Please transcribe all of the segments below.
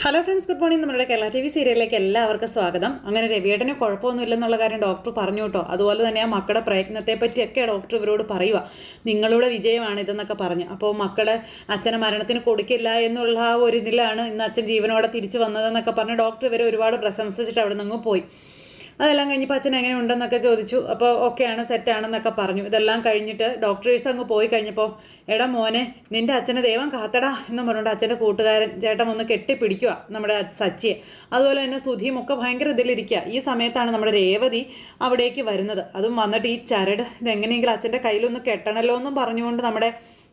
Hello friends good morning നമ്മുടെ Kerala T V സീരിയലിലേക്ക് എല്ലാവർക്കും സ്വാഗതം. അങ്ങനെ രവിയേട്ടന് കുഴപ്പമൊന്നുമില്ലെന്നുള്ള കാര്യം ഡോക്ടർ പറഞ്ഞു കേട്ടോ. അതുപോലെ തന്നെ ആ മക്കളുടെ പ്രയത്നത്തെ പറ്റിയൊക്കെ ഡോക്ടർ ഇവരോട് പറയുക നിങ്ങളുടെ വിജയമാണ് ഇതെന്നൊക്കെ പറഞ്ഞു. അപ്പോൾ മക്കളെ അച്ഛനെ മരണത്തിന് കൊടുക്കില്ല എന്നുള്ള ആ ഒരു ഇതിലാണ് ഇന്ന് അച്ഛൻ ജീവനോടെ തിരിച്ചു വന്നതെന്നൊക്കെ പറഞ്ഞ് ഡോക്ടർ ഇവരെ ഒരുപാട് പ്രശംസിച്ചിട്ട് അവിടെ നിന്ന് പോയി. അതെല്ലാം കഴിഞ്ഞപ്പോൾ അച്ഛൻ എങ്ങനെ ഉണ്ടെന്നൊക്കെ ചോദിച്ചു. അപ്പോൾ ഓക്കെയാണ് സെറ്റാണെന്നൊക്കെ പറഞ്ഞു. ഇതെല്ലാം കഴിഞ്ഞിട്ട് ഡോക്ടേഴ്സ് അങ്ങ് പോയി കഴിഞ്ഞപ്പോൾ എടാ മോനെ നിന്റെ അച്ഛനെ ദൈവം കാത്തടാ എന്ന് പറഞ്ഞുകൊണ്ട് അച്ഛന്റെ കൂട്ടുകാരൻ ചേട്ടൻ ഒന്ന് കെട്ടിപ്പിടിക്കുക നമ്മുടെ സച്ചിയെ. അതുപോലെ തന്നെ സുധിയും ഒക്കെ ഭയങ്കര ഇതിലിരിക്കുക ഈ സമയത്താണ് നമ്മുടെ രേവതി അവിടേക്ക് വരുന്നത്. അതും വന്നിട്ട് ഈ ചരട് ഇതെങ്ങനെയെങ്കിലും അച്ഛന്റെ കയ്യിലൊന്ന് കെട്ടണല്ലോ എന്നും പറഞ്ഞുകൊണ്ട് നമ്മുടെ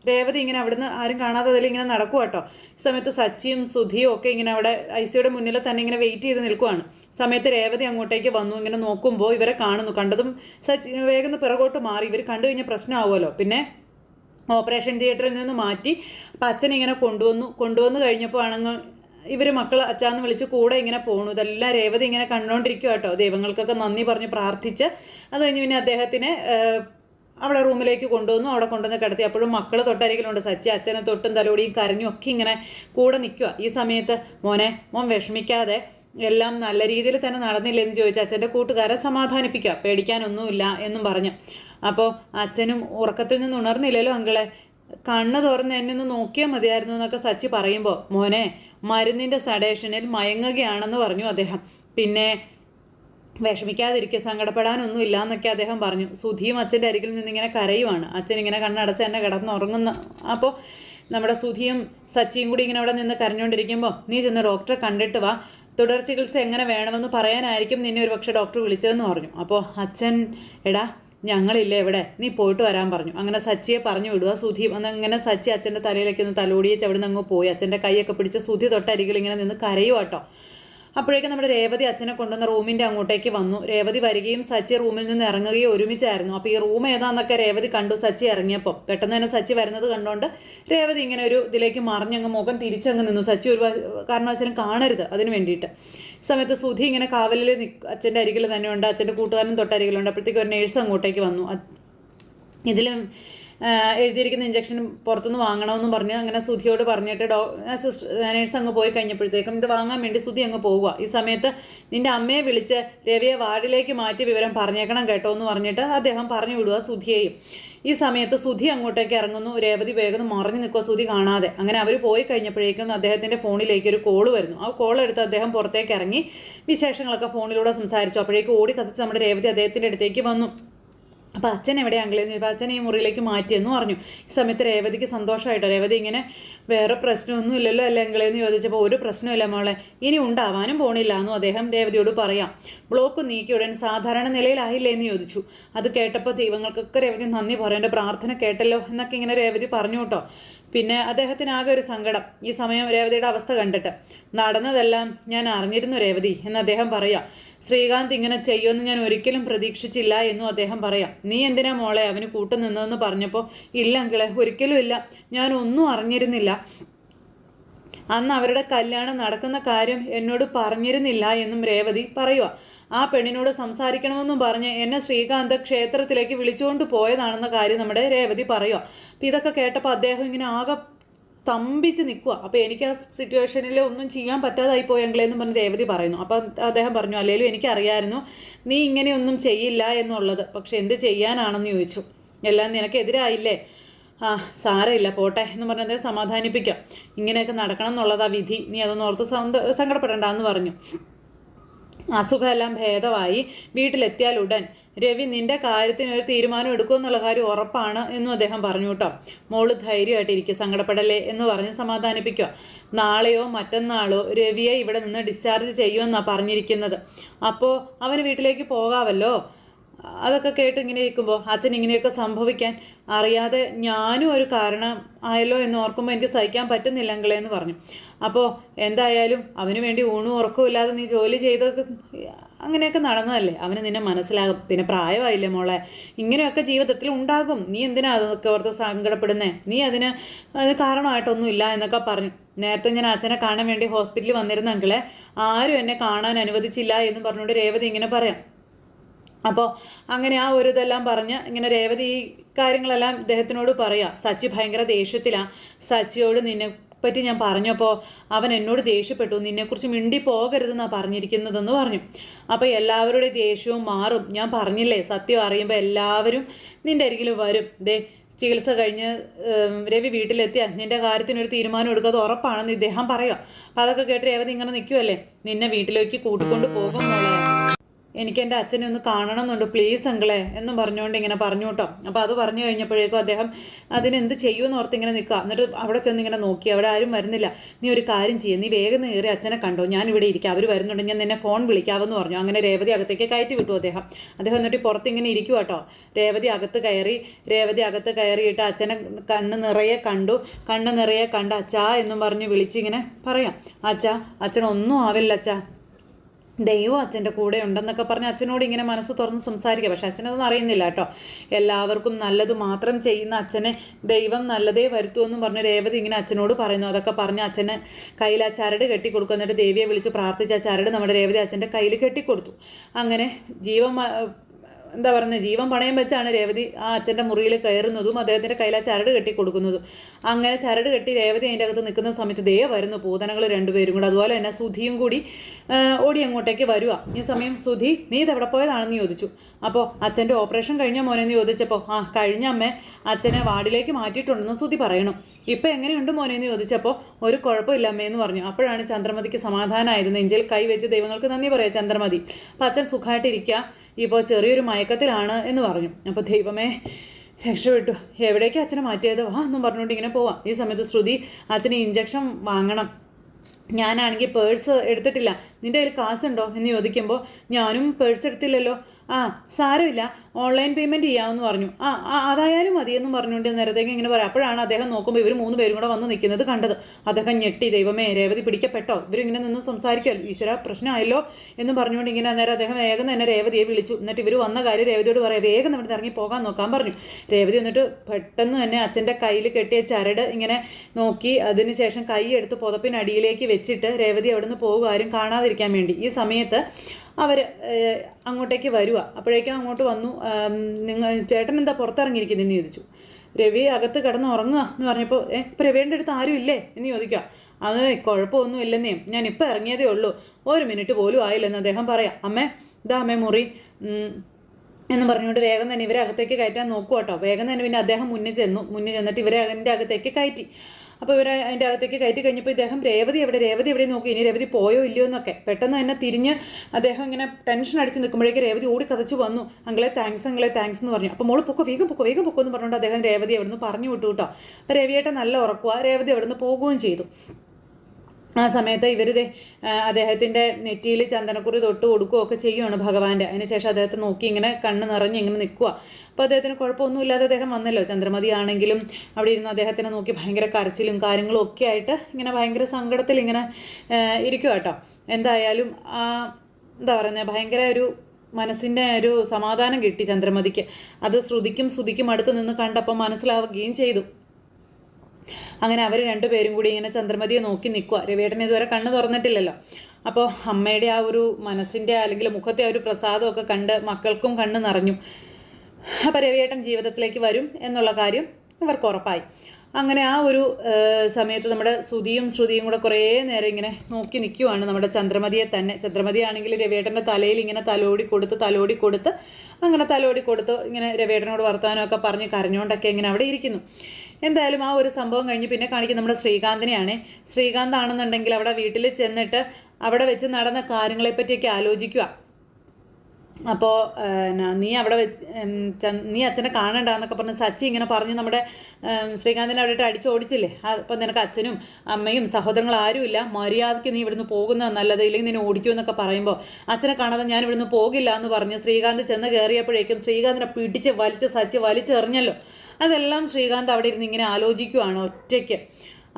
രേവതി ഇങ്ങനെ അവിടുന്ന് ആരും കാണാതെ അതിൽ ഇങ്ങനെ നടക്കുക കേട്ടോ ഈ സമയത്ത് സച്ചിയും സുധിയും ഒക്കെ ഇങ്ങനെ അവിടെ ഐ സിയുടെ മുന്നിൽ തന്നെ ഇങ്ങനെ വെയിറ്റ് ചെയ്ത് നിൽക്കുവാണ്. സമയത്ത് രേവതി അങ്ങോട്ടേക്ക് വന്നു ഇങ്ങനെ നോക്കുമ്പോൾ ഇവരെ കാണുന്നു. കണ്ടതും സച്ചി വേഗം പിറകോട്ട് മാറി. ഇവർ കണ്ടു കഴിഞ്ഞാൽ പ്രശ്നമാവുമല്ലോ പിന്നെ ഓപ്പറേഷൻ തിയേറ്ററിൽ നിന്ന് മാറ്റി അപ്പം ഇങ്ങനെ കൊണ്ടുവന്നു. കൊണ്ടുവന്നു കഴിഞ്ഞപ്പോൾ ആണെങ്കിൽ ഇവർ മക്കൾ അച്ഛാന്ന് വിളിച്ച് കൂടെ ഇങ്ങനെ പോണു. ഇതെല്ലാം രേവതി ഇങ്ങനെ കണ്ടുകൊണ്ടിരിക്കുക കേട്ടോ ദൈവങ്ങൾക്കൊക്കെ നന്ദി പറഞ്ഞ് പ്രാർത്ഥിച്ച്. അത് കഴിഞ്ഞ് പിന്നെ അദ്ദേഹത്തിനെ അവിടെ റൂമിലേക്ക് കൊണ്ടുവന്നു. അവിടെ കൊണ്ടുവന്ന് കിടത്തി. അപ്പോഴും മക്കൾ തൊട്ടരികിലുണ്ട്. സച്ചി അച്ഛനെ തൊട്ടും തലോടിയും കരഞ്ഞും ഒക്കെ ഇങ്ങനെ കൂടെ നിൽക്കുക ഈ സമയത്ത് മോനെ മോൻ വിഷമിക്കാതെ എല്ലാം നല്ല രീതിയിൽ തന്നെ നടന്നില്ലെന്ന് ചോദിച്ച് അച്ഛന്റെ കൂട്ടുകാരെ സമാധാനിപ്പിക്കുക. പേടിക്കാനൊന്നുമില്ല എന്നും പറഞ്ഞു. അപ്പോൾ അച്ഛനും ഉറക്കത്തിൽ നിന്ന് ഉണർന്നില്ലല്ലോ അങ്കിളെ. കണ്ണ് തുറന്ന് എന്നെ ഒന്ന് നോക്കിയാൽ മതിയായിരുന്നു എന്നൊക്കെ സച്ചി പറയുമ്പോൾ മോനെ മരുന്നിന്റെ സഡേഷനിൽ മയങ്ങുകയാണെന്ന് പറഞ്ഞു അദ്ദേഹം. പിന്നെ വിഷമിക്കാതിരിക്കുക സങ്കടപ്പെടാനൊന്നും ഇല്ല എന്നൊക്കെ അദ്ദേഹം പറഞ്ഞു. സുധിയും അച്ഛന്റെ അരികിൽ നിന്നിങ്ങനെ കരയുവാണ്. അച്ഛൻ ഇങ്ങനെ കണ്ണടച്ച് തന്നെ കിടന്നുറങ്ങുന്ന അപ്പോൾ നമ്മുടെ സുധിയും സച്ചിയും കൂടി ഇങ്ങനെ അവിടെ നിന്ന് കരഞ്ഞുകൊണ്ടിരിക്കുമ്പോൾ നീ ചെന്ന് ഡോക്ടറെ കണ്ടിട്ട് വാ. തുടർ ചികിത്സ എങ്ങനെ വേണമെന്ന് പറയാനായിരിക്കും നിന്നെ ഒരു പക്ഷേ ഡോക്ടർ വിളിച്ചതെന്ന് പറഞ്ഞു. അപ്പോൾ അച്ഛൻ എടാ ഞങ്ങളില്ലേ ഇവിടെ. നീ പോയിട്ട് വരാൻ പറഞ്ഞു. അങ്ങനെ സച്ചിയെ പറഞ്ഞു വിടുക സുധി അങ്ങനെ സച്ചി അച്ഛന്റെ തലയിലേക്ക് ഒന്ന് തലോടിയേച്ച് അവിടെ നിന്ന് അങ്ങ് പോയി. അച്ഛന്റെ കൈയൊക്കെ പിടിച്ച് സുധി തൊട്ടരികിൽ ഇങ്ങനെ നിന്ന് കരയുവാട്ടോ. അപ്പോഴേക്കും നമ്മുടെ രേവതി അച്ഛനെ കൊണ്ടുവന്ന റൂമിന്റെ അങ്ങോട്ടേക്ക് വന്നു. രേവതി വരികയും സച്ചി റൂമിൽ നിന്ന് ഇറങ്ങുകയും ഒരുമിച്ചായിരുന്നു. അപ്പോൾ ഈ റൂം ഏതാന്നൊക്കെ രേവതി കണ്ടു സച്ചി ഇറങ്ങിയപ്പോൾ പെട്ടെന്ന് തന്നെ സച്ചി വരുന്നത് കണ്ടുകൊണ്ട് രേവതി ഇങ്ങനെ ഒരു ഇതിലേക്ക് മറിഞ്ഞങ്ങ് മുഖം തിരിച്ചങ്ങ് നിന്നു. സച്ചി ഒരു കാരണവശാലും കാണരുത് അതിന് വേണ്ടിയിട്ട്. സമയത്ത് സുധി ഇങ്ങനെ കാവലിൽ നിൽക്കും അച്ഛന്റെ അരികിൽ തന്നെയുണ്ട്. അച്ഛന്റെ കൂട്ടുകാരനും തൊട്ടരികിലുണ്ട്. അപ്പോഴത്തേക്ക് ഒരു നേഴ്സ് അങ്ങോട്ടേക്ക് വന്നു. ഇതിലും എഴുതിയിരിക്കുന്ന ഇഞ്ചക്ഷൻ പുറത്തുനിന്ന് വാങ്ങണമെന്നും പറഞ്ഞ്. അങ്ങനെ സുധിയോട് പറഞ്ഞിട്ട് ഡോ സിസ്റ്റർ നേഴ്സ് അങ്ങ് പോയി കഴിഞ്ഞപ്പോഴത്തേക്കും ഇത് വാങ്ങാൻ വേണ്ടി സുധി അങ്ങ് പോവുക. ഈ സമയത്ത് നിന്റെ അമ്മയെ വിളിച്ച് രവിയെ വാർഡിലേക്ക് മാറ്റി വിവരം പറഞ്ഞേക്കണം കേട്ടോ എന്ന് പറഞ്ഞിട്ട് അദ്ദേഹം പറഞ്ഞു വിടുക സുധിയെയും. ഈ സമയത്ത് സുധി അങ്ങോട്ടേക്ക് ഇറങ്ങുന്നു. രേവതി വേഗം മറിഞ്ഞു നിൽക്കുക സുധി കാണാതെ. അങ്ങനെ അവർ പോയി കഴിഞ്ഞപ്പോഴേക്കും അദ്ദേഹത്തിന്റെ ഫോണിലേക്ക് ഒരു കോൾ വരുന്നു. ആ കോൾ എടുത്ത് അദ്ദേഹം പുറത്തേക്ക് ഇറങ്ങി. വിശേഷങ്ങളൊക്കെ ഫോണിലൂടെ സംസാരിച്ചു. അപ്പോഴേക്കും ഓടി കത്തിച്ച് നമ്മുടെ രേവതി അദ്ദേഹത്തിന്റെ അടുത്തേക്ക് വന്നു. അപ്പോൾ അച്ഛൻ എവിടെയാണെങ്കിലും ചോദിച്ചപ്പോൾ അച്ഛൻ ഈ മുറിയിലേക്ക് മാറ്റിയെന്ന് പറഞ്ഞു. ഈ സമയത്ത് രേവതിക്ക് സന്തോഷമായിട്ടോ? രേവതി ഇങ്ങനെ വേറെ പ്രശ്നമൊന്നും ഇല്ലല്ലോ അല്ലേ എന്ന് ചോദിച്ചപ്പോൾ ഒരു പ്രശ്നമില്ല മോളെ. ഇനി ഉണ്ടാവാനും പോണില്ല എന്നും അദ്ദേഹം രേവതിയോട് പറയാം. ബ്ലോക്ക് നീക്കി ഉടൻ സാധാരണ നിലയിലായില്ലേ എന്ന് ചോദിച്ചു. അത് കേട്ടപ്പോൾ ദൈവങ്ങൾക്കൊക്കെ രേവതി നന്ദി പറയേണ്ട പ്രാർത്ഥന കേട്ടല്ലോ എന്നൊക്കെ ഇങ്ങനെ രേവതി പറഞ്ഞു കേട്ടോ. പിന്നെ അദ്ദേഹത്തിന് ആകെ ഒരു സങ്കടം. ഈ സമയം രേവതിയുടെ അവസ്ഥ കണ്ടിട്ട്. നടന്നതെല്ലാം ഞാൻ അറിഞ്ഞിരുന്നു രേവതി എന്ന് അദ്ദേഹം പറയാം. ശ്രീകാന്ത് ഇങ്ങനെ ചെയ്യുമെന്ന് ഞാൻ ഒരിക്കലും പ്രതീക്ഷിച്ചില്ല എന്നും അദ്ദേഹം പറയാം. നീ എന്തിനാ മോളെ അവന് കൂട്ടു നിന്നതെന്ന് പറഞ്ഞപ്പോൾ ഇല്ല അങ്കിളെ ഒരിക്കലും ഇല്ല. ഞാൻ ഒന്നും അറിഞ്ഞിരുന്നില്ല. അന്ന് അവരുടെ കല്യാണം നടക്കുന്ന കാര്യം എന്നോട് പറഞ്ഞിരുന്നില്ല എന്നും രേവതി പറയുക ആ പെണ്ണിനോട് സംസാരിക്കണമെന്നും പറഞ്ഞ് എന്നെ ശ്രീകാന്ത് ക്ഷേത്രത്തിലേക്ക് വിളിച്ചുകൊണ്ട് പോയതാണെന്ന കാര്യം നമ്മുടെ രേവതി പറയുക അപ്പം ഇതൊക്കെ കേട്ടപ്പോൾ അദ്ദേഹം ഇങ്ങനെ ആകെ തമ്പിച്ച് നിൽക്കുക അപ്പോൾ എനിക്ക് ആ സിറ്റുവേഷനിൽ ഒന്നും ചെയ്യാൻ പറ്റാതായി പോയെങ്കിലെന്ന് പറഞ്ഞ് രേവതി പറയുന്നു. അപ്പം അദ്ദേഹം പറഞ്ഞു അല്ലെങ്കിലും എനിക്കറിയായിരുന്നു നീ ഇങ്ങനെയൊന്നും ചെയ്യില്ല എന്നുള്ളത്. പക്ഷെ എന്ത് ചെയ്യാനാണെന്ന് ചോദിച്ചു. എല്ലാം നിനക്കെതിരായില്ലേ? ആ സാരമില്ല പോട്ടെ എന്ന് പറഞ്ഞ് അദ്ദേഹം സമാധാനിപ്പിക്കാം. ഇങ്ങനെയൊക്കെ നടക്കണം എന്നുള്ളതാ വിധി. നീ അതൊന്നും ഓർത്ത് സങ്കടപ്പെടണ്ട എന്ന് പറഞ്ഞു. അസുഖമെല്ലാം ഭേദമായി വീട്ടിലെത്തിയാലുടൻ രവി നിന്റെ കാര്യത്തിന് ഒരു തീരുമാനം എടുക്കുമെന്നുള്ള കാര്യം ഉറപ്പാണ് എന്നും അദ്ദേഹം പറഞ്ഞു കേട്ടോ. മോൾ ധൈര്യമായിട്ടിരിക്കുക സങ്കടപ്പെടലേ എന്ന് പറഞ്ഞ് സമാധാനിപ്പിക്കുക. നാളെയോ മറ്റന്നാളോ രവിയെ ഇവിടെ നിന്ന് ഡിസ്ചാർജ് ചെയ്യുമെന്നാണ് പറഞ്ഞിരിക്കുന്നത്. അപ്പോൾ അവന് വീട്ടിലേക്ക് പോകാമല്ലോ അതൊക്കെ കേട്ട് ഇങ്ങനെ ഇരിക്കുമ്പോൾ അച്ഛൻ ഇങ്ങനെയൊക്കെ സംഭവിക്കാൻ അറിയാതെ ഞാനും ഒരു കാരണം ആയല്ലോ എന്ന് ഓർക്കുമ്പോൾ എനിക്ക് സഹിക്കാൻ പറ്റുന്നില്ലെങ്കിലേ എന്ന് പറഞ്ഞു. അപ്പോൾ എന്തായാലും അവന് വേണ്ടി ഊണും ഉറക്കവും ഇല്ലാതെ നീ ജോലി ചെയ്തൊക്കെ അങ്ങനെയൊക്കെ നടന്നതല്ലേ? അവന് നിന്നെ മനസ്സിലാകും. പിന്നെ പ്രായമായില്ലേ മോളെ? ഇങ്ങനെയൊക്കെ ജീവിതത്തിൽ ഉണ്ടാകും. നീ എന്തിനാ അതൊക്കെ ഓർത്ത് സങ്കടപ്പെടുന്നേ? നീ അതിന് അത് കാരണമായിട്ടൊന്നും ഇല്ല എന്നൊക്കെ പറഞ്ഞു. നേരത്തെ ഞാൻ അച്ഛനെ കാണാൻ വേണ്ടി ഹോസ്പിറ്റലിൽ വന്നിരുന്നെങ്കിലേ ആരും എന്നെ കാണാൻ അനുവദിച്ചില്ല എന്ന് പറഞ്ഞുകൊണ്ട് രേവതി ഇങ്ങനെ പറയാം. അപ്പോൾ അങ്ങനെ ആ ഒരു ഇതെല്ലാം പറഞ്ഞ് ഇങ്ങനെ രേവതി ഈ കാര്യങ്ങളെല്ലാം ഇദ്ദേഹത്തിനോട് പറയുക സച്ചി ഭയങ്കര ദേഷ്യത്തിലാണ് സച്ചിയോട് നിന്നെ പറ്റി ഞാൻ പറഞ്ഞപ്പോൾ അവൻ എന്നോട് ദേഷ്യപ്പെട്ടു. നിന്നെക്കുറിച്ച് മിണ്ടി പോകരുതെന്നാണ് പറഞ്ഞിരിക്കുന്നതെന്ന് പറഞ്ഞു. അപ്പോൾ എല്ലാവരുടെ ദേഷ്യവും മാറും. ഞാൻ പറഞ്ഞില്ലേ സത്യം അറിയുമ്പോൾ എല്ലാവരും നിന്റെ അരികിൽ വരും. ദേ ചികിത്സ കഴിഞ്ഞ് രവി വീട്ടിലെത്തിയാൽ നിന്റെ കാര്യത്തിനൊരു തീരുമാനം എടുക്കാതെ ഉറപ്പാണെന്ന് ഇദ്ദേഹം പറയുക അപ്പം അതൊക്കെ കേട്ട് രേവതി ഇങ്ങനെ നിൽക്കുമല്ലേ നിന്നെ വീട്ടിലേക്ക് കൂട്ടിക്കൊണ്ട് പോകും എനിക്ക് എന്റെ അച്ഛനെ ഒന്ന് കാണണം എന്നുണ്ട് പ്ലീസ് അങ്കിളെ എന്നും പറഞ്ഞുകൊണ്ട് ഇങ്ങനെ പറഞ്ഞു കേട്ടോ. അപ്പോൾ അത് പറഞ്ഞു കഴിഞ്ഞപ്പോഴേക്കും അദ്ദേഹം അതിനെന്ത് ചെയ്യുമെന്ന് ഓർത്ത് ഇങ്ങനെ നിൽക്കുക. എന്നിട്ട് അവിടെ ചെന്ന് ഇങ്ങനെ നോക്കി അവിടെ ആരും വരുന്നില്ല. നീ ഒരു കാര്യം ചെയ്യുക നീ വേഗം കയറി അച്ഛനെ കണ്ടോ? ഞാൻ ഇവിടെ ഇരിക്കാം. അവർ വരുന്നുണ്ട് ഞാൻ നിന്നെ ഫോൺ വിളിക്കാമെന്ന് പറഞ്ഞു. അങ്ങനെ രേവതി അകത്തേക്ക് കയറ്റി വിട്ടു അദ്ദേഹം. അദ്ദേഹം എന്നിട്ട് പുറത്ത് ഇങ്ങനെ ഇരിക്കുക കേട്ടോ. രേവതി അകത്ത് കയറി രേവതി അകത്ത് കയറിയിട്ട് അച്ഛനെ കണ്ണ് നിറയെ കണ്ടു. കണ്ണ് നിറയെ കണ്ട അച്ഛാ എന്നും പറഞ്ഞ് വിളിച്ചിങ്ങനെ പറയാം. അച്ഛാ അച്ഛനൊന്നും ആവില്ല അച്ഛാ ദൈവം അച്ഛന്റെ കൂടെ ഉണ്ടെന്നൊക്കെ പറഞ്ഞ് അച്ഛനോട് ഇങ്ങനെ മനസ്സ് തുറന്ന് സംസാരിക്കുക. പക്ഷെ അച്ഛനതൊന്നും അറിയുന്നില്ല കേട്ടോ. എല്ലാവർക്കും നല്ലത് മാത്രം ചെയ്യുന്ന അച്ഛനെ ദൈവം നല്ലതേ വരുത്തുമെന്നും പറഞ്ഞ് രേവതി ഇങ്ങനെ അച്ഛനോട് പറയുന്നു. അതൊക്കെ പറഞ്ഞ് അച്ഛന് കയ്യിൽ ആ ചരട് കെട്ടിക്കൊടുക്കും എന്നിട്ട് ദേവിയെ വിളിച്ച് പ്രാർത്ഥിച്ച ആ ചരട് നമ്മുടെ രേവതി അച്ഛന്റെ കയ്യിൽ കെട്ടിക്കൊടുത്തു. അങ്ങനെ ജീവൻ എന്താ പറയുന്നത് ജീവൻ പണയം വെച്ചാണ് രേവതി ആ അച്ഛന്റെ മുറിയിൽ കയറുന്നതും അദ്ദേഹത്തിന്റെ കയ്യിൽ ആ ചരട് കെട്ടി കൊടുക്കുന്നതും. അങ്ങനെ ചരട് കെട്ടി രേവതി അതിന്റെ അകത്ത് നിൽക്കുന്ന സമയത്ത് ദേ വരുന്നു പൂതനകൾ രണ്ടുപേരും കൂടെ. അതുപോലെ തന്നെ സുധിയും കൂടി ഓടി അങ്ങോട്ടേക്ക് വരുക ഈ സമയം സുധി നീ ഇതെവിടെ പോയതാണെന്ന് ചോദിച്ചു. അപ്പോൾ അച്ഛന്റെ ഓപ്പറേഷൻ കഴിഞ്ഞ മോനെന്ന് ചോദിച്ചപ്പോൾ ആ കഴിഞ്ഞ അമ്മേ അച്ഛനെ വാർഡിലേക്ക് മാറ്റിയിട്ടുണ്ടെന്ന് സ്തുതി പറയണം. ഇപ്പം എങ്ങനെയുണ്ട് മോനെന്ന് ചോദിച്ചപ്പോൾ ഒരു കുഴപ്പമില്ല അമ്മയെന്ന് പറഞ്ഞു. അപ്പോഴാണ് ചന്ദ്രമതിക്ക് സമാധാനമായത് നെഞ്ചിൽ കൈ വെച്ച് ദൈവങ്ങൾക്ക് നന്ദി പറയാം ചന്ദ്രമതി. അപ്പം അച്ഛൻ സുഖമായിട്ടിരിക്കുക ഇപ്പോൾ ചെറിയൊരു മയക്കത്തിലാണ് എന്ന് പറഞ്ഞു. അപ്പോൾ ദൈവമേ രക്ഷപ്പെട്ടു. എവിടേക്ക് അച്ഛനെ മാറ്റിയത്? വാ എന്നും പറഞ്ഞുകൊണ്ട് ഇങ്ങനെ പോവാം. ഈ സമയത്ത് ശ്രുതി അച്ഛന് ഇഞ്ചക്ഷൻ വാങ്ങണം. ഞാനാണെങ്കിൽ പേഴ്സ് എടുത്തിട്ടില്ല. നിന്റെ കയ്യിൽ കാശുണ്ടോ? എന്ന് ചോദിക്കുമ്പോൾ ഞാനും പേഴ്സ് എടുത്തില്ലല്ലോ. ആ സാരമില്ല. ഓൺലൈൻ പേയ്മെന്റ് ചെയ്യാമെന്ന് പറഞ്ഞു. ആ അതായാലും മതി എന്നും പറഞ്ഞുകൊണ്ട് നേരത്തേക്ക് ഇങ്ങനെ പറയാം. അപ്പോഴാണ് അദ്ദേഹം നോക്കുമ്പോൾ ഇവർ മൂന്ന് പേരും കൂടെ വന്ന് നിൽക്കുന്നത് കണ്ടത്. അദ്ദേഹം ഞെട്ടി ദൈവമേ രേവതി പിടിക്കപ്പെട്ടോ? ഇവരിങ്ങനെ നിന്ന് സംസാരിക്കുമല്ലോ ഈശ്വര പ്രശ്നമായല്ലോ? എന്ന് പറഞ്ഞുകൊണ്ട് ഇങ്ങനെ നേരം അദ്ദേഹം വേഗം തന്നെ രേവതിയെ വിളിച്ചു. എന്നിട്ട് ഇവർ വന്ന കാര്യം രേവതിയോട് പറയാം. വേഗം നമ്മുടെ ഇറങ്ങി പോകാൻ നോക്കാൻ പറഞ്ഞു. രേവതി എന്നിട്ട് പെട്ടെന്ന് തന്നെ അച്ഛന്റെ കയ്യിൽ കെട്ടിയ ചരട് ഇങ്ങനെ നോക്കി. അതിനുശേഷം കൈ എടുത്ത് പുതപ്പിനടിയിലേക്ക് വെച്ചിട്ട് രേവതി അവിടെ നിന്ന് പോകുക ആരും കാണാതിരിക്കാൻ വേണ്ടി. ഈ സമയത്ത് അവർ അങ്ങോട്ടേക്ക് വരുക അപ്പോഴേക്കും അങ്ങോട്ട് വന്നു നിങ്ങൾ ചേട്ടൻ എന്താ പുറത്തിറങ്ങിയിരിക്കുന്നതെന്ന് ചോദിച്ചു. രവി അകത്ത് കിടന്ന് ഉറങ്ങുക എന്ന് പറഞ്ഞപ്പോൾ ഏ ഇപ്പം രവിയുടെ അടുത്ത് ആരും ഇല്ലേ? എന്ന് ചോദിക്കുക. അത് കുഴപ്പമൊന്നും ഇല്ലെന്നേ ഞാൻ ഇപ്പം ഇറങ്ങിയതേ ഉള്ളൂ. ഒരു മിനിറ്റ് പോലും ആയില്ലെന്ന് അദ്ദേഹം പറയാം. അമ്മേ ഇതാ അമ്മേ മുറി എന്ന് പറഞ്ഞുകൊണ്ട് വേഗം തന്നെ ഇവരെ അകത്തേക്ക് കയറ്റാൻ നോക്കുക കേട്ടോ വേഗം തന്നെ പിന്നെ അദ്ദേഹം മുന്നിൽ ചെന്നു. മുന്നിൽ ചെന്നിട്ട് ഇവരെ അതിന്റെ അകത്തേക്ക് കയറ്റി. അപ്പോൾ ഇവരെ അതിന്റെ അകത്തേക്ക് കയറ്റി കഴിഞ്ഞപ്പോൾ ഇദ്ദേഹം രേവതി എവിടെ രേവതി എവിടെ നോക്കി? ഇനി രേവതി പോയോ ഇല്ലയോ എന്നൊക്കെ. പെട്ടെന്ന് തന്നെ തിരിഞ്ഞ് അദ്ദേഹം ഇങ്ങനെ ടെൻഷൻ അടിച്ച് നിൽക്കുമ്പോഴേക്ക് രേവതി ഓടി കഥച്ച് വന്നു. അങ്ങളെ താങ്ക്സ് അങ്ങളെ താങ്ക്സ് എന്ന് പറഞ്ഞു. അപ്പോൾ മോൾ പൊക്കോ വേഗം പൊക്കോ വേഗം പൊക്കോ എന്ന് പറഞ്ഞുകൊണ്ട് അദ്ദേഹം രേവതി എവിടുന്ന് പറഞ്ഞു വിട്ടു കേട്ടോ. അപ്പോൾ രവിയേട്ടൻ നല്ല ഉറക്കുക രേവതി എവിടുന്ന് പോകുകയും ചെയ്തു. ആ സമയത്ത് ഇവരിത് അദ്ദേഹത്തിന്റെ നെറ്റിയിൽ ചന്ദനക്കുറി തൊട്ട് കൊടുക്കുകയൊക്കെ ചെയ്യുകയാണ് ഭഗവാന്റെ. അതിനുശേഷം അദ്ദേഹത്തെ നോക്കി ഇങ്ങനെ കണ്ണ് നിറഞ്ഞ് ഇങ്ങനെ നിൽക്കുക അപ്പോൾ അദ്ദേഹത്തിന് കുഴപ്പമൊന്നുമില്ലാതെ അദ്ദേഹം വന്നല്ലോ. ചന്ദ്രമതി ആണെങ്കിലും അവിടെ ഇരുന്ന് അദ്ദേഹത്തിനെ നോക്കി ഭയങ്കര കരച്ചിലും കാര്യങ്ങളും ഒക്കെ ആയിട്ട് ഇങ്ങനെ ഭയങ്കര സങ്കടത്തിൽ ഇങ്ങനെ ഇരിക്കുക കേട്ടോ. എന്തായാലും ആ എന്താ പറയുന്നത് ഭയങ്കര ഒരു മനസ്സിന്റെ ഒരു സമാധാനം കിട്ടി ചന്ദ്രമതിക്ക്. അത് ശ്രുതിക്കും ശ്രുതിക്കും അടുത്ത് നിന്ന് കണ്ടപ്പോൾ മനസ്സിലാവുകയും ചെയ്തു. അങ്ങനെ അവർ രണ്ടുപേരും കൂടി ഇങ്ങനെ ചന്ദ്രമതിയെ നോക്കി നിൽക്കുക രവിയേട്ടൻ ഇതുവരെ കണ്ണ് തുറന്നിട്ടില്ലല്ലോ. അപ്പോൾ അമ്മയുടെ ആ ഒരു മനസ്സിന്റെ അല്ലെങ്കിൽ മുഖത്തെ ആ ഒരു പ്രസാദമൊക്കെ കണ്ട് മക്കൾക്കും കണ്ണ് നിറഞ്ഞു. അപ്പോൾ രവിയേട്ടൻ ജീവിതത്തിലേക്ക് വരും എന്നുള്ള കാര്യം ഇവർക്ക് ഉറപ്പായി. അങ്ങനെ ആ ഒരു സമയത്ത് നമ്മുടെ ശ്രുതിയും ശ്രുതിയും കൂടെ കുറേ നേരം ഇങ്ങനെ നോക്കി നിൽക്കുവാണ് നമ്മുടെ ചന്ദ്രമതിയെ തന്നെ. ചന്ദ്രമതി ആണെങ്കിൽ രവിയേട്ടന്റെ തലയിൽ ഇങ്ങനെ തലോടി കൊടുത്ത് തലോടി കൊടുത്ത് അങ്ങനെ തലോടി കൊടുത്ത് ഇങ്ങനെ രവിയേട്ടനോട് വർത്തമാനമൊക്കെ പറഞ്ഞ് കരഞ്ഞുകൊണ്ടൊക്കെ ഇങ്ങനെ അവിടെ ഇരിക്കുന്നു. എന്തായാലും ആ ഒരു സംഭവം കഴിഞ്ഞ് പിന്നെ കാണിക്കും നമ്മുടെ ശ്രീകാന്തിനെയാണ്. ശ്രീകാന്ത് ആണെന്നുണ്ടെങ്കിൽ അവിടെ വീട്ടിൽ ചെന്നിട്ട് അവിടെ വെച്ച് നടന്ന കാര്യങ്ങളെപ്പറ്റിയൊക്കെ ആലോചിക്കുക. അപ്പോൾ നീ അവിടെ നീ അച്ഛനെ കാണണ്ടെന്നൊക്കെ പറഞ്ഞ് സച്ചി ഇങ്ങനെ പറഞ്ഞ് നമ്മുടെ ശ്രീകാന്തിനെ അവിടെ ഇട്ട് അടിച്ചോടിച്ചില്ലേ അപ്പം നിനക്ക് അച്ഛനും അമ്മയും സഹോദരങ്ങൾ ആരുമില്ല മര്യാദയ്ക്ക് നീ ഇവിടുന്ന് പോകുന്നത് നല്ലത് ഇല്ലെങ്കിൽ നിന്നെ ഓടിക്കുമെന്നൊക്കെ പറയുമ്പോൾ അച്ഛനെ കാണാതെ ഞാൻ ഇവിടുന്ന് പോകില്ല എന്ന് പറഞ്ഞ് ശ്രീകാന്ത് ചെന്ന് കയറിയപ്പോഴേക്കും ശ്രീകാന്തിനെ പിടിച്ച് വലിച്ച് സച്ചി വലിച്ചെറിഞ്ഞല്ലോ. അതെല്ലാം ശ്രീകാന്ത് അവിടെ ഇരുന്ന് ഇങ്ങനെ ആലോചിക്കുവാണ് ഒറ്റയ്ക്ക്.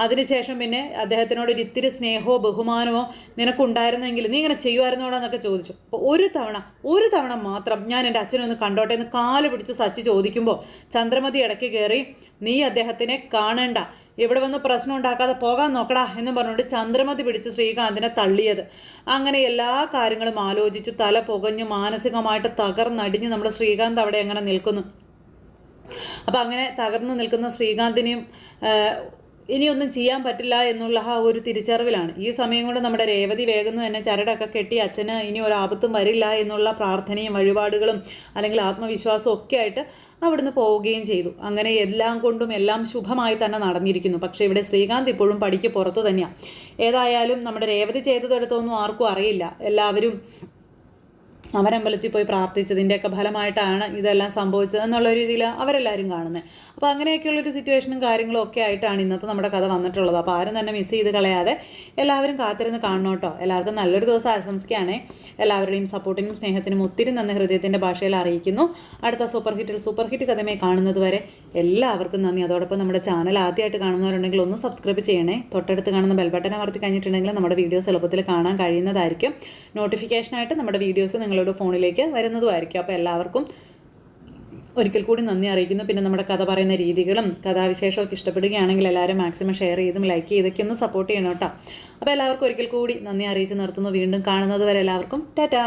അതിനുശേഷം പിന്നെ അദ്ദേഹത്തിനോട് ഒരു ഇത്തിരി സ്നേഹമോ ബഹുമാനമോ നിനക്കുണ്ടായിരുന്നെങ്കിൽ നീ ഇങ്ങനെ ചെയ്യുമായിരുന്നോടോ എന്നൊക്കെ ചോദിച്ചു. അപ്പോൾ ഒരു തവണ ഒരു തവണ മാത്രം ഞാൻ എന്റെ അച്ഛനെ ഒന്ന് കണ്ടോട്ടെ എന്ന് കാൽ പിടിച്ച് സച്ചി ചോദിക്കുമ്പോൾ ചന്ദ്രമതി ഇടയ്ക്ക് കയറി നീ അദ്ദേഹത്തിനെ കാണണ്ട. ഇവിടെ വന്ന് പ്രശ്നം ഉണ്ടാക്കാതെ പോകാൻ നോക്കടാ എന്ന് പറഞ്ഞുകൊണ്ട് ചന്ദ്രമതി പിടിച്ച് ശ്രീകാന്തിനെ തള്ളിയത്. അങ്ങനെ എല്ലാ കാര്യങ്ങളും ആലോചിച്ച് തല പുകഞ്ഞ് മാനസികമായിട്ട് തകർന്നടിഞ്ഞ് നമ്മുടെ ശ്രീകാന്ത് അവിടെ അങ്ങനെ നിൽക്കുന്നു. അപ്പം അങ്ങനെ തകർന്നു നിൽക്കുന്ന ശ്രീകാന്തിനെയും ഇനിയൊന്നും ചെയ്യാൻ പറ്റില്ല എന്നുള്ള ആ ഒരു തിരിച്ചറിവിലാണ്. ഈ സമയം കൊണ്ട് നമ്മുടെ രേവതി വേഗം തന്നെ ചരടൊക്കെ കെട്ടി അച്ഛന് ഇനി ഒരാപത്തും വരില്ല എന്നുള്ള പ്രാർത്ഥനയും വഴിപാടുകളും അല്ലെങ്കിൽ ആത്മവിശ്വാസവും ഒക്കെ ആയിട്ട് അവിടുന്ന് പോവുകയും ചെയ്തു. അങ്ങനെ എല്ലാം കൊണ്ടും എല്ലാം ശുഭമായി തന്നെ നടന്നിരിക്കുന്നു. പക്ഷേ ഇവിടെ ശ്രീകാന്ത് ഇപ്പോഴും പടിക്ക് പുറത്ത് തന്നെയാണ് ഏതായാലും നമ്മുടെ രേവതി ചെയ്തതെടുത്തൊന്നും ആർക്കും അറിയില്ല. എല്ലാവരും അവരമ്പലത്തിൽ പോയി പ്രാർത്ഥിച്ചതിന്റെയൊക്കെ ഫലമായിട്ടാണ് ഇതെല്ലാം സംഭവിച്ചത് എന്നുള്ള രീതിയിൽ അവരെല്ലാവരും കാണുന്നത് അപ്പോൾ അങ്ങനെയൊക്കെയുള്ളൊരു സിറ്റുവേഷനും കാര്യങ്ങളും ഒക്കെ ആയിട്ടാണ് ഇന്നത്തെ നമ്മുടെ കഥ വന്നിട്ടുള്ളത്. അപ്പോൾ ആരും തന്നെ മിസ് ചെയ്ത് കളയാതെ എല്ലാവരും കാത്തിരുന്ന് കാണണം കേട്ടോ. എല്ലാവർക്കും നല്ലൊരു ദിവസം ആശംസിക്കുകയാണേ. എല്ലാവരുടെയും സപ്പോർട്ടിനും സ്നേഹത്തിനും ഒത്തിരി നന്ദി ഹൃദയത്തിന്റെ ഭാഷയിൽ അറിയിക്കുന്നു. അടുത്ത സൂപ്പർ ഹിറ്റിൽ സൂപ്പർ ഹിറ്റ് കഥമേ കാണുന്നത് വരെ എല്ലാവർക്കും നന്ദി. അതോടൊപ്പം നമ്മുടെ ചാനൽ ആദ്യമായിട്ട് കാണുന്നവരുണ്ടെങ്കിൽ ഒന്ന് സബ്സ്ക്രൈബ് ചെയ്യണേ. തൊട്ടടുത്ത് കാണുന്ന ബെൽ ബട്ടൺ അമർത്തി കഴിഞ്ഞിട്ടുണ്ടെങ്കിൽ നമ്മുടെ വീഡിയോസ് എളുപ്പത്തിൽ കാണാൻ കഴിയുന്നതായിരിക്കും. നോട്ടിഫിക്കേഷനായിട്ട് നമ്മുടെ വീഡിയോസ് നിങ്ങളുടെ ഫോണിലേക്ക് വരുന്നതുമായിരിക്കും. അപ്പോൾ എല്ലാവർക്കും ഒരിക്കൽ കൂടി നന്ദി അറിയിക്കുന്നു. പിന്നെ നമ്മുടെ കഥ പറയുന്ന രീതികളും കഥാവിശേഷമൊക്കെ ഇഷ്ടപ്പെടുകയാണെങ്കിൽ എല്ലാവരും മാക്സിമം ഷെയർ ചെയ്തും ലൈക്ക് ചെയ്തൊക്കെ ഒന്ന് സപ്പോർട്ട് ചെയ്യണം കേട്ടോ. അപ്പോൾ എല്ലാവർക്കും ഒരിക്കൽ കൂടി നന്ദി അറിയിച്ച് നിർത്തുന്നു. വീണ്ടും കാണുന്നത് വരെ എല്ലാവർക്കും ടാറ്റാ.